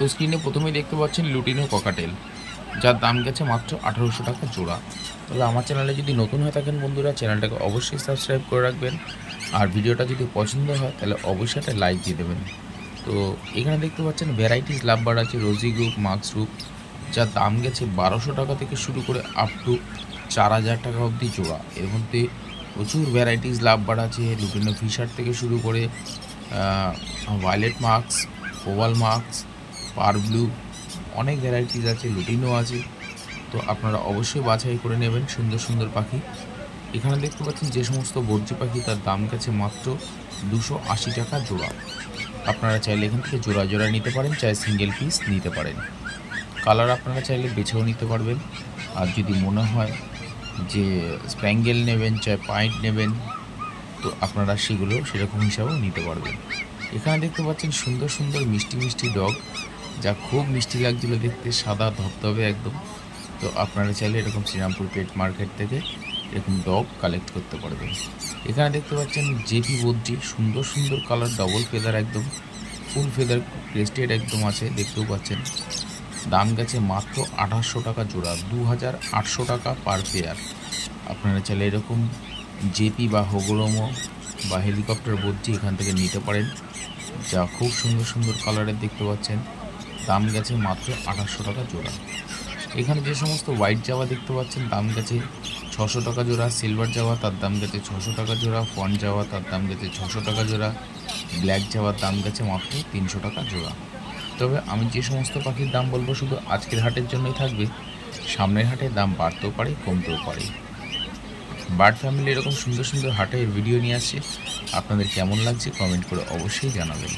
তো স্ক্রিনে প্রথমেই দেখতে পাচ্ছেন লুটিনো ককাটেল যার দাম গেছে মাত্র আঠারোশো টাকা জোড়া। তবে আমার চ্যানেলে যদি নতুন হয়ে থাকেন বন্ধুরা চ্যানেলটাকে অবশ্যই সাবস্ক্রাইব করে রাখবেন। আর ভিডিওটা যদি পছন্দ হয়, তাহলে অবশ্যই একটা লাইক দিয়ে দেবেন। তো এখানে দেখতে পাচ্ছেন ভ্যারাইটিস লাভবার আছে রোজি গ্রুপ মাক্স গ্রুপ যার দাম গেছে বারোশো টাকা থেকে শুরু করে আপ টু চার হাজার টাকা অবধি জোড়া। এর মধ্যে প্রচুর ভ্যারাইটিস লাভবার আছে লুটিনো ফিশার থেকে শুরু করে violet marks oval marks par blue, অনেক ভ্যারাইটিস আছে, লুটিনো আছে। তো আপনারা অবশ্যই বাছাই করে নেবেন সুন্দর সুন্দর পাখি। এখানে দেখতে পাচ্ছেন যে সমস্ত বর্জি পাখি, তার দাম গেছে মাত্র দুশো আশি টাকা জোড়া। আপনারা চাইলে এখান থেকে জোড়া জোড়া নিতে পারেন চাই সিঙ্গেল পিস নিতে পারেন। কালার আপনারা চাইলে বেছেও নিতে পারবেন। আর যদি মনে হয় যে স্প্যাঙ্গেল নেবেন, চাই পাইন্ট নেবেন, তো আপনারা সেগুলো সেরকম হিসাবেও নিতে পারবেন। এখানে দেখতে পাচ্ছেন সুন্দর সুন্দর মিষ্টি মিষ্টি ডগ যা খুব মিষ্টি লাগছিল দেখতে, সাদা ধবধবে একদম। তো আপনারা চাইলে এরকম শ্রীরামপুর পেট মার্কেট থেকে এরকম ডগ কালেক্ট করতে পারবেন। এখানে দেখতে পাচ্ছেন জেপি বদ্রি সুন্দর সুন্দর কালার ডবল ফেদার একদম। ফুল ফেদার ক্রেস্টেড একদম আছে, দেখতেও পাচ্ছেন। দাম গেছে মাত্র আঠাশশো টাকা জোড়া দু হাজার আটশো টাকা পার পেয়ার আপনারা চাইলে এরকম জেপি বা হোগরোমো বা হেলিকপ্টার বদ্রি এখান থেকে নিতে পারেন। যা খুব সুন্দর সুন্দর কালারের দেখতে পাচ্ছেন। দাম গেছে মাত্র আঠাশশো টাকা জোড়া। এখানে যে সমস্ত হোয়াইট জামা দেখতে পাচ্ছেন, দাম গেছে ছশো টাকা জোড়া। সিলভার জামা তার দাম গেছে ছশো টাকা জোড়া। ফন জামা তার দাম গেছে ছশো টাকা জোড়া। ব্ল্যাক জামার দাম গেছে মাত্র তিনশো টাকা জোড়া। তবে আমি যে সমস্ত পাখির দাম বলব, শুধু আজকের হাটের জন্যই থাকবে। সামনের হাটে দাম বাড়তেও পারে, কমতেও পারে। বার্ড ফ্যামিলি এরকম সুন্দর সুন্দর হাটের ভিডিও নিয়ে আসছে। আপনাদের কেমন লাগছে কমেন্ট করে অবশ্যই জানাবেন।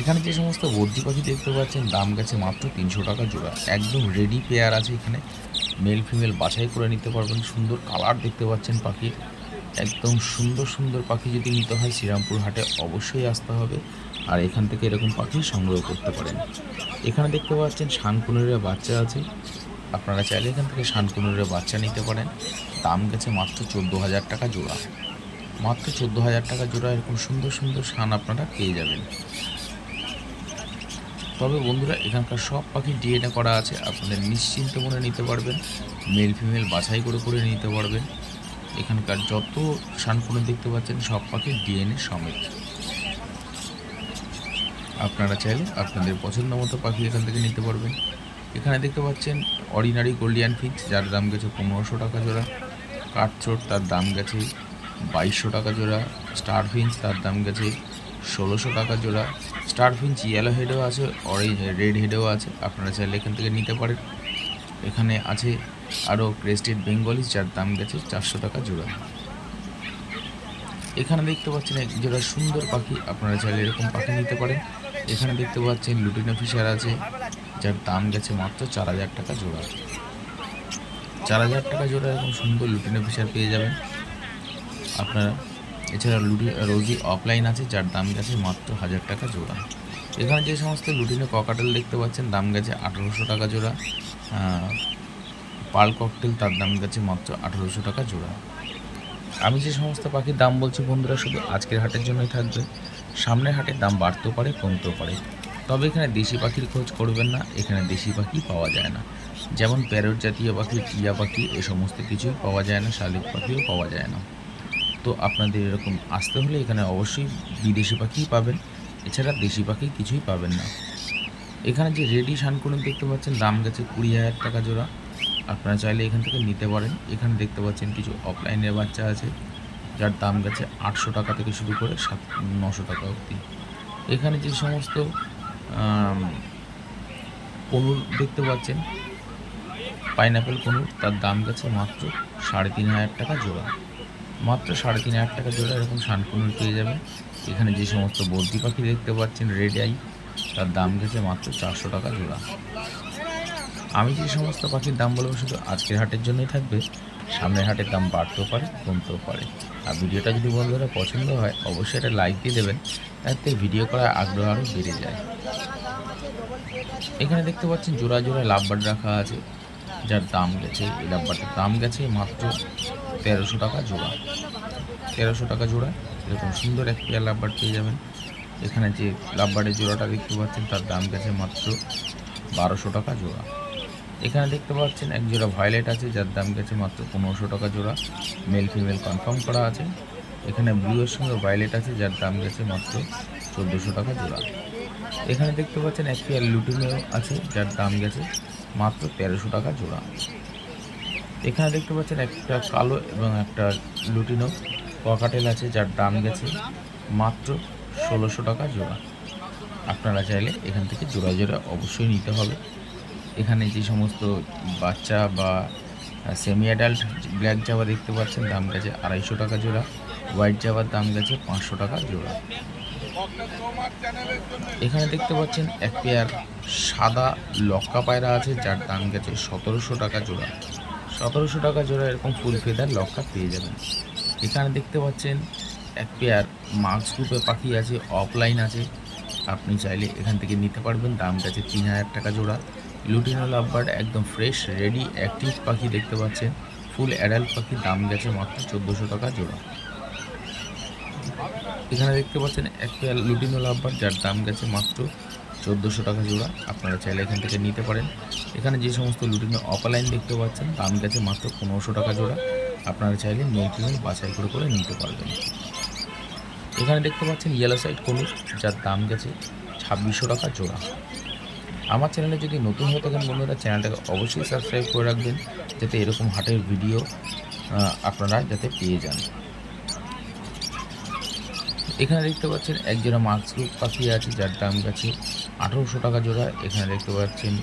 এখানে যে সমস্ত বর্দি পাখি দেখতে পাচ্ছেন, দাম গেছে মাত্র তিনশো টাকা জোড়া। একদম রেডি পেয়ার আছে এখানে। মেল ফিমেল বাছাই করে নিতে পারবেন। সুন্দর কালার দেখতে পাচ্ছেন পাখির একদম সুন্দর সুন্দর পাখি যদি নিতে হয় শ্রীরামপুর হাটে অবশ্যই আসতে হবে। আর এখান থেকে এরকম পাখি সংগ্রহ করতে পারেন। এখানে দেখতে পাচ্ছেন শানকুনুরের বাচ্চা আছে। আপনারা চাইলে এখান থেকে শানকুনুরের বাচ্চা নিতে পারেন। দাম গেছে মাত্র চোদ্দ হাজার টাকা জোড়া। মাত্র চোদ্দ হাজার টাকা জোড়া এরকম সুন্দর সুন্দর শান আপনারা পেয়ে যাবেন। তবে বন্ধুরা, এখানকার সব পাখি ডিএনএ করা আছে, আপনাদের নিশ্চিন্ত মনে নিতে পারবেন। মেল ফিমেল বাছাই করে করে নিতে পারবেন। এখানকার যত শানকুনো দেখতে পাচ্ছেন, সব পাখির ডিএনএ সমেত। আপনারা চাইলে আপনাদের পছন্দ মতো পাখি এখান থেকে নিতে পারবেন। এখানে দেখতে পাচ্ছেন অর্ডিনারি গোল্ডিয়ান ফিক্স যার দাম গেছে পনেরোশো টাকা জোড়া। কাঠচোট তার দাম গেছে বাইশশো টাকা জোড়া। স্টার ফিঞ্চ তার দাম গেছে ষোলোশো টাকা জোড়া। স্টার ফিঞ্চ ইয়েলো হেডেও আছে অরেঞ্জ রেড হেডেও আছে, আপনারা চাইলে এখান থেকে নিতে পারেন। এখানে আছে আরও ক্রেস্টেড বেঙ্গলিস যার দাম গেছে চারশো টাকা জোড়া। এখানে দেখতে পাচ্ছেন এক জোড়া সুন্দর পাখি, আপনারা চাইলে এরকম পাখি নিতে পারেন। এখানে দেখতে পাচ্ছেন লুটিনো ফিশার আছে, যার দাম গেছে মাত্র চার হাজার টাকা জোড়া। চার হাজার টাকা জোড়া এরকম সুন্দর লুটিনো ফিশার পেয়ে যাবেন। আপনারা এছাড়া রোজি অফলাইন আছে, যার দাম গেছে মাত্র হাজার টাকা জোড়া। এখানে যে সমস্ত লুটিনো ককাটেল দেখতে পাচ্ছেন, দাম গেছে আঠেরোশো টাকা জোড়া। পাল ককটেল তার দাম গেছে মাত্র আঠেরোশো টাকা জোড়া। আমি যে সমস্ত পাখির দাম বলছি বন্ধুরা, শুধু আজকের হাটের জন্যই থাকবে। সামনের হাটের দাম বাড়তেও পারে, কমতেও পারে। তবে এখানে দেশি পাখির খোঁজ করবেন না, এখানে দেশি পাখি পাওয়া যায় না। যেমন প্যারট জাতীয় পাখি, টিয়া পাখি, এ সমস্ত কিছুই পাওয়া যায় না, শালিক পাখিও পাওয়া যায় না। তো আপনাদের এরকম আসতে হলে এখানে অবশ্যই বিদেশি পাখিই পাবেন। এছাড়া দেশি পাখি কিছুই পাবেন না। এখানে যে রেডি শানকুনি দেখতে পাচ্ছেন, দাম গেছে কুড়ি হাজার টাকা জোড়া। আপনারা চাইলে এখান থেকে নিতে পারেন। এখানে দেখতে পাচ্ছেন কিছু অফলাইনের বাচ্চা আছে, যার দাম গেছে আটশো টাকা থেকে শুরু করে সাত, নশো টাকা অবধি। এখানে যে সমস্ত পনুর দেখতে পাচ্ছেন, পাইনাপেল পনুর তার দাম গেছে মাত্র সাড়ে তিন হাজার টাকা জোড়া। মাত্র সাড়ে তিন হাজার টাকা জোড়া এরকম শানকুনুর পেয়ে যাবেন। এখানে যে সমস্ত বর্দি পাখি দেখতে পাচ্ছেন, রেড আই, তার দাম গেছে মাত্র চারশো টাকা জোড়া। আমি যে সমস্ত পাখির দাম বলব, শুধু আজকের হাটের জন্যই থাকবে। সামনের হাটের দাম বাড়তেও পারে, কমতেও পারে। আর ভিডিওটা যদি বন্ধুরা পছন্দ হয়, অবশ্যই একটা লাইক দিয়ে দেবেন তাতে ভিডিও করার আগ্রহ আরও বেড়ে যায়। এখানে দেখতে পাচ্ছেন জোড়া জোড়া লাভবার রাখা আছে, যার দাম গেছে, এই লাভবারটার দাম গেছে মাত্র তেরোশো টাকা জোড়া। তেরোশো টাকা জোড়া, এরকম সুন্দর এক পেয়ার লাভবার পেয়ে যাবেন। এখানে যে লাভবারের জোড়াটা দেখতে পাচ্ছেন, তার দাম গেছে মাত্র বারোশো টাকা জোড়া। এখানে দেখতে পাচ্ছেন, এক জোড়া ভায়োলেট আছে, যার দাম গেছে মাত্র পনেরোশো টাকা জোড়া। মেল ফিমেল কনফার্ম করা আছে। এখানে ব্লুয়ের সঙ্গে ভায়োলেট আছে, যার দাম গেছে মাত্র চোদ্দোশো টাকা জোড়া। এখানে দেখতে পাচ্ছেন, এক পেয়ার লুটিনেও আছে, যার দাম গেছে মাত্র তেরোশো টাকা জোড়া। এখানে দেখতে পাচ্ছেন একটা কালো এবং একটা লুটিনো ককাটেল আছে, যার দাম গেছে মাত্র ষোলোশো টাকা জোড়া। আপনারা চাইলে এখান থেকে জোড়া জোড়া অবশ্যই নিতে হবে। এখানে যে সমস্ত বাচ্চা বা সেমি অ্যাডাল্ট ব্ল্যাক জাবা দেখতে পাচ্ছেন দাম গেছে আড়াইশো টাকা জোড়া। হোয়াইট জাবার দাম গেছে পাঁচশো টাকা জোড়া। এখানে দেখতে পাচ্ছেন এক পেয়ার সাদা লক্কা পায়রা আছে, যার দাম গেছে সতেরোশো টাকা জোড়া। সতেরোশো টাকা জোড়া এরকম ফুল ফেদার লক্কা পেয়ে যাবেন। এখানে দেখতে পাচ্ছেন, এক পেয়ার মার্কস গ্রুপে পাখি আছে, অফলাইন আছে। আপনি চাইলে এখান থেকে নিতে পারবেন, দাম গেছে তিন হাজার টাকা জোড়া। লুটিনো লাভবার্ড একদম ফ্রেশ, রেডি, অ্যাক্টিভ পাখি দেখতে পাচ্ছেন। ফুল অ্যাডাল্ট পাখির দাম গেছে মাত্র চোদ্দোশো টাকা জোড়া। এখানে দেখতে পাচ্ছেন, এক পেয়ার লুটিনো লাভবার্ড, যার দাম গেছে মাত্র চোদ্দোশো টাকা জোড়া। আপনারা চাইলে এখান থেকে নিতে পারেন। এখানে যে সমস্ত লুটিনো অফলাইন দেখতে পাচ্ছেন, দাম গেছে মাত্র পনেরোশো টাকা জোড়া। আপনারা চাইলে মেল ফিমেল বাছাই করে করে নিতে পারবেন। এখানে দেখতে পাচ্ছেন ইয়েলো সাইড কলুর যার দাম গেছে ছাব্বিশশো টাকা জোড়া। আমার চ্যানেলে যদি নতুন হয়ে থাকেন বন্ধুরা চ্যানেলটাকে অবশ্যই সাবস্ক্রাইব করে রাখবেন, যাতে এরকম হাটের ভিডিও আপনারা যাতে পেয়ে যান। এখানে দেখতে পাচ্ছেন এক জোড়া মার্কস পাখি আছে, যার দাম গেছে আঠেরোশো টাকা জোড়া, এখানে দেখতে পাচ্ছেন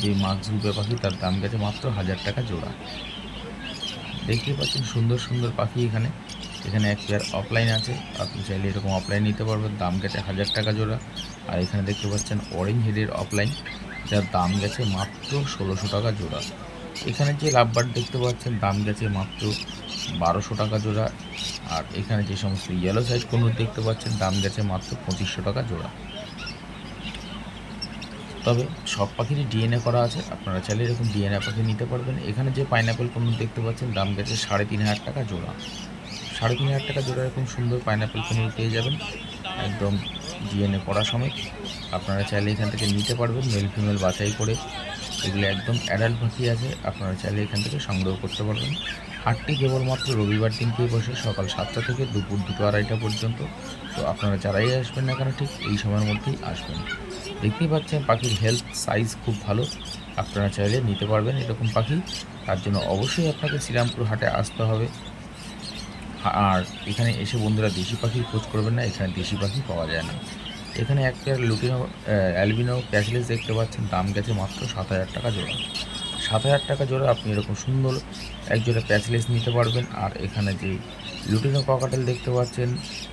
যে মার্কস গ্রুপের পাখি, তার দাম গেছে মাত্র হাজার টাকা জোড়া। দেখতে পাচ্ছেন সুন্দর সুন্দর পাখি এখানে। এখানে এক পেয়ার অফলাইন আছে, আপনি চাইলে এরকম অফলাইন নিতে পারবেন, দাম গেছে হাজার টাকা জোড়া। আর এখানে দেখতে পাচ্ছেন অরেঞ্জ হেডের অফলাইন যার দাম গেছে মাত্র ষোলোশো টাকা জোড়া। এখানে যে লাভবার দেখতে পাচ্ছেন, দাম গেছে মাত্র বারোশো টাকা জোড়া। আর এখানে যে সমস্ত ইয়েলো সাইজ কোনো দেখতে পাচ্ছেন, দাম গেছে মাত্র পঁচিশশো টাকা জোড়া। তবে সব পাখিরই ডিএনএ করা আছে। আপনারা চাইলে এরকম ডিএনএ পাখি নিতে পারবেন। এখানে যে পাইনাপেল পণ্য দেখতে পাচ্ছেন, দাম গেছে সাড়ে তিন হাজার টাকা জোড়া। সাড়ে তিন হাজার টাকা জোড়া এরকম সুন্দর পাইনাপেল পণ্য পেয়ে যাবেন। একদম ডিএনএ করা সমেত। আপনারা চাইলে এখান থেকে নিতে পারবেন মেল ফিমেল বাছাই করে। এগুলো একদম অ্যাডাল্ট পাখি আছে। আপনারা চাইলে এখান থেকে সংগ্রহ করতে পারবেন। হাটটি কেবলমাত্র রবিবার দিনকেই বসে, সকাল সাতটা থেকে দুপুর দুটো আড়াইটা পর্যন্ত। তো আপনারা যারাই আসবেন না কেন, ঠিক এই সময়ের মধ্যেই আসবেন। দেখতেই পাচ্ছেন, পাখির হেলথ সাইজ খুব ভালো। আপনারা চাইলে নিতে পারবেন এরকম পাখি। তার জন্য অবশ্যই আপনাকে শ্রীরামপুর হাটে আসতে হবে। আর এখানে এসে বন্ধুরা দেশি পাখির খোঁজ করবেন না, এখানে দেশি পাখি পাওয়া যায় না। এখানে এক পেয়ার লুটিনো অ্যালবিনো প্যাচলেস দেখতে পাচ্ছেন, দাম গেছে মাত্র সাত হাজার টাকা জোড়া। সাত হাজার টাকা জোড়া, আপনি এরকম সুন্দর এক জোড়া প্যাচলেস নিতে পারবেন। আর এখানে যে লুটিনো ককাটেল দেখতে পাচ্ছেন,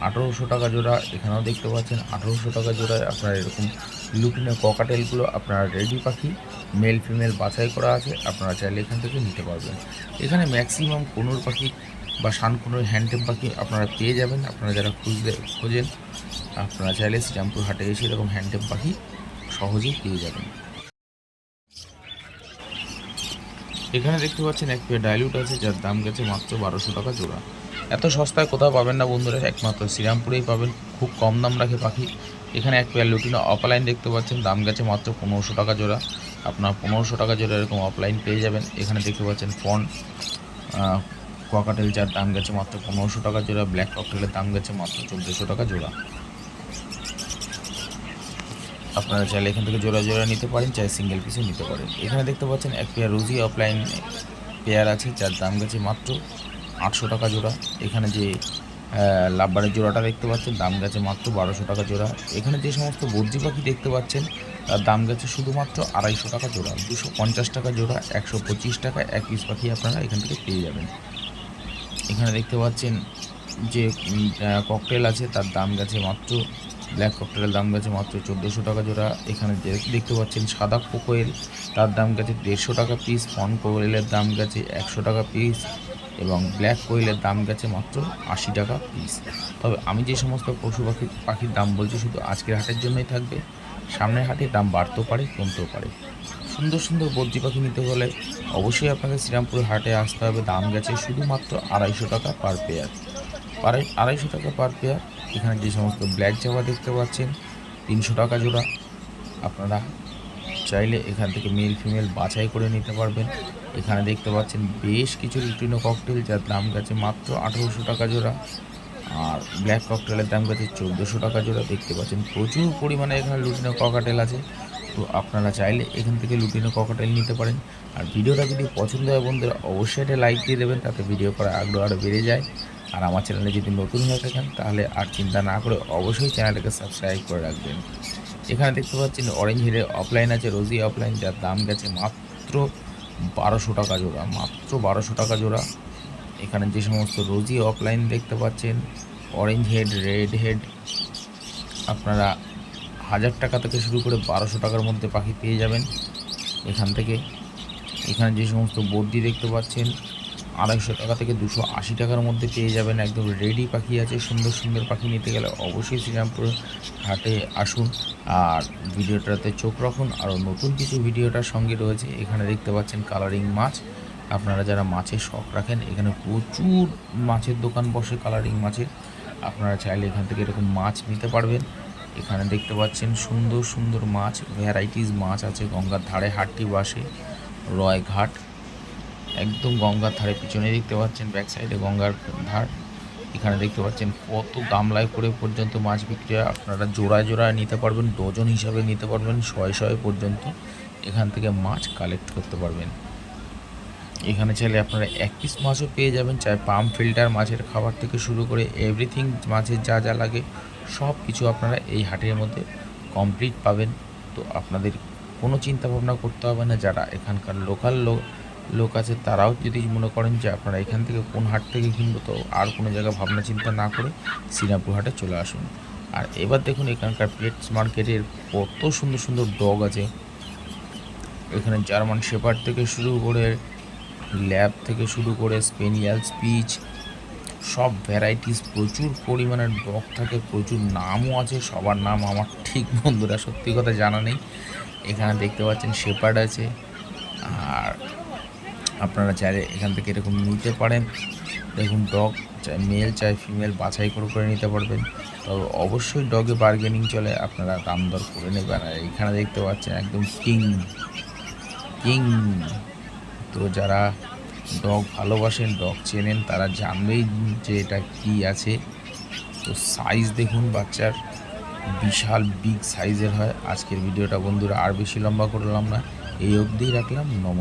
আঠেরোশো টাকা জোড়া, এখানেও দেখতে পাচ্ছেন, আঠেরোশো টাকা জোড়ায় আপনার এরকম লুটিনো ককাটেলগুলো আপনার রেডি পাখি মেল ফিমেল বাছাই করা আছে, আপনারা চাইলে এখান থেকে নিতে পারবেন। এখানে ম্যাক্সিমাম কোনোর পাখি বা শানকুনোর হ্যান্ডটেম পাখি আপনারা পেয়ে যাবেন, আপনারা যারা খুঁজলে, খোঁজেন, আপনারা চাইলে শ্রীরামপুর হাটে এসে এরকম হ্যান্ডটেম পাখি সহজেই পেয়ে যাবেন। এখানে দেখতে পাচ্ছেন এক পেয়ার ডাইলিউট আছে, যার দাম গেছে মাত্র বারোশো টাকা জোড়া। এত সস্তায় কোথাও পাবেন না বন্ধুরা, একমাত্র শ্রীরামপুরেই পাবেন। খুব কম দাম রাখে পাখি। এখানে এক পেয়ার লুটিনো অফলাইন দেখতে পাচ্ছেন। দাম গেছে মাত্র পনেরোশো টাকা জোড়া। আপনার পনেরোশো টাকা জোড়া এরকম অফলাইন পেয়ে যাবেন। এখানে দেখতে পাচ্ছেন ফন কোয়াকাটেল যার দাম গেছে মাত্র পনেরোশো টাকা জোড়া। ব্ল্যাক ককটেলের দাম গেছে মাত্র চোদ্দোশো টাকা জোড়া। আপনারা চাইলে এখান থেকে জোড়া জোড়া নিতে পারেন চাই সিঙ্গেল পিসও নিতে পারেন। এখানে দেখতে পাচ্ছেন এক পেয়ার রুজি অফলাইন পেয়ার আছে, যার দাম গেছে মাত্র আটশো টাকা জোড়া। এখানে যে লাভবারের জোড়াটা দেখতে পাচ্ছেন, দাম গেছে মাত্র বারোশো টাকা জোড়া। এখানে যে সমস্ত বর্জি পাখি দেখতে পাচ্ছেন, তার দাম গেছে শুধুমাত্র আড়াইশো টাকা জোড়া, দুশো পঞ্চাশ টাকা জোড়া, একশো পঁচিশ টাকা, এক পিস পাখি আপনারা এখান থেকে পেয়ে যাবেন। এখানে দেখতে পাচ্ছেন যে ককটেল আছে, তার দাম গেছে মাত্র ব্ল্যাক ককটেলের দাম গেছে মাত্র চোদ্দোশো টাকা জোড়া। এখানে দেখতে পাচ্ছেন সাদা কোকোয়েল। তার দাম গেছে দেড়শো টাকা পিস ফন কোয়েলের দাম গেছে একশো টাকা পিস এবং ব্ল্যাক কোয়েলের দাম গেছে মাত্র আশি টাকা পিস তবে আমি যে সমস্ত পশু পাখি পাখির দাম বলছি শুধু আজকের হাটের জন্যই থাকবে। সামনের হাটে দাম বাড়তেও পারে, কমতেও পারে। সুন্দর সুন্দর বদ্রি পাখি নিতে হলে অবশ্যই আপনাকে শ্রীরামপুর হাটে আসতে হবে। দাম গেছে শুধুমাত্র আড়াইশো টাকা পার পেয়ার আড়াই আড়াইশো টাকা পার পেয়ার এখানে যে সমস্ত ব্ল্যাক জামা দেখতে পাচ্ছেন, তিনশো টাকা জোড়া। আপনারা চাইলে এখান থেকে মেল ফিমেল বাছাই করে নিতে পারবেন। এখানে দেখতে পাচ্ছেন বেশ কিছু লুটিনো ককটেল যার দাম গেছে মাত্র আঠেরোশো টাকা জোড়া। আর ব্ল্যাক ককটেলের দাম গেছে চোদ্দোশো টাকা জোড়া। দেখতে পাচ্ছেন প্রচুর পরিমাণে এখানে লুটিনো ককাটেল আছে। তো আপনারা চাইলে এখান থেকে লুটিনো ককাটেল নিতে পারেন। আর ভিডিওটা যদি পছন্দ হয় বন্ধুরা, অবশ্যই এটা লাইক দিয়ে দেবেন। তাতে ভিডিও করার আগ্রহ আরও বেড়ে যায়। আর আমার চ্যানেলে যদি নতুন হয়ে থাকেন, তাহলে আর চিন্তা না করে অবশ্যই চ্যানেলটাকে সাবস্ক্রাইব করে রাখবেন। এখানে দেখতে পাচ্ছেন অরেঞ্জ হেডে অফলাইন আছে রোজি অফলাইন যার দাম গেছে মাত্র বারোশো টাকা জোড়া, মাত্র বারোশো টাকা জোড়া। এখানে যে সমস্ত রোজি অফলাইন দেখতে পাচ্ছেন অরেঞ্জ হেড রেড হেড আপনারা হাজার টাকা থেকে শুরু করে বারোশো টাকার মধ্যে পাখি পেয়ে যাবেন। এখান থেকে, এখানে যে সমস্ত বর্দি দেখতে পাচ্ছেন আড়াইশো টাকা থেকে দুশো আশি টাকার মধ্যে পেয়ে যাবেন একদম রেডি পাখি আছে, সুন্দর সুন্দর পাখি নিতে গেলে অবশ্যই শ্রীরামপুর হাটে আসুন। আর ভিডিওটাতে চোখ রাখুন। আরও নতুন কিছু ভিডিওটার সঙ্গে রয়েছে, এখানে দেখতে পাচ্ছেন কালারিং মাছ। আপনারা যারা মাছের শখ রাখেন, এখানে প্রচুর মাছের দোকান বসে কালারিং মাছের। আপনারা চাইলে এখান থেকে এরকম মাছ নিতে পারবেন। এখানে দেখতে পাচ্ছেন সুন্দর সুন্দর মাছ ভ্যারাইটিস মাছ আছে। গঙ্গার ধারে হাটটি বাসে রয় ঘাট একদম গঙ্গার ধারে, পিছনে দেখতে পাচ্ছেন ব্যাক সাইডে গঙ্গার ধার। এখানে দেখতে পাচ্ছেন কত গামলায় করে পর্যন্ত মাছ বিক্রি হয় আপনারা জোড়ায় জোড়ায় নিতে পারবেন, ডজন হিসাবে নিতে পারবেন, শয়ে শয়ে পর্যন্ত এখান থেকে মাছ কালেক্ট করতে পারবেন। এখানে চাইলে আপনারা এক পিস মাছও পেয়ে যাবেন, চাই পাম্প ফিল্টার মাছের খাবার থেকে শুরু করে এভরিথিং মাছের যা যা লাগে সব কিছু আপনারা এই হাটের মধ্যে কমপ্লিট পাবেন। তো আপনাদের কোনো চিন্তা ভাবনা করতে হবে না, যারা এখানকার লোকাল লোক লোক আছে, তারাও যদি মনে করেন যে আপনারা এখান থেকে কোন হাট থেকে কিনবো, তো আর কোনো জায়গায় ভাবনা চিন্তা না করে শ্রীরামপুর হাটে চলে আসুন। আর এবার দেখুন এখানকার পেটস মার্কেটের কত সুন্দর সুন্দর ডগ আছে। এখানে জার্মান শেপার্ড থেকে শুরু করে ল্যাব থেকে শুরু করে স্পেনিয়াল স্পিচ সব ভ্যারাইটিস প্রচুর পরিমাণে ডগ থাকে, প্রচুর নামও আছে, সবার নাম আমার ঠিক বন্ধুরা সত্যি কথা জানা নেই। এখানে দেখতে পাচ্ছেন শেপার্ড আছে, আর আপনারা চাইলে এখান থেকে এরকম নিতে পারেন। দেখুন ডগ চাই মেল চাই ফিমেল বাছাই করে করে নিতে পারবেন। তবে অবশ্যই ডগে বার্গেনিং চলে, আপনারা দাম দর করে নেবেন। আর এখানে দেখতে পাচ্ছেন একদম কিং কিং তো যারা ডগ ভালোবাসেন ডগ চেনেন, তারা জানবেই যে এটা কি আছে। তো সাইজ দেখুন বাচ্চার, বিশাল বিগ সাইজের হয়। আজকের ভিডিওটা বন্ধুরা আর বেশি লম্বা করলাম না। এই অবধিই রাখলাম। নমস্কার।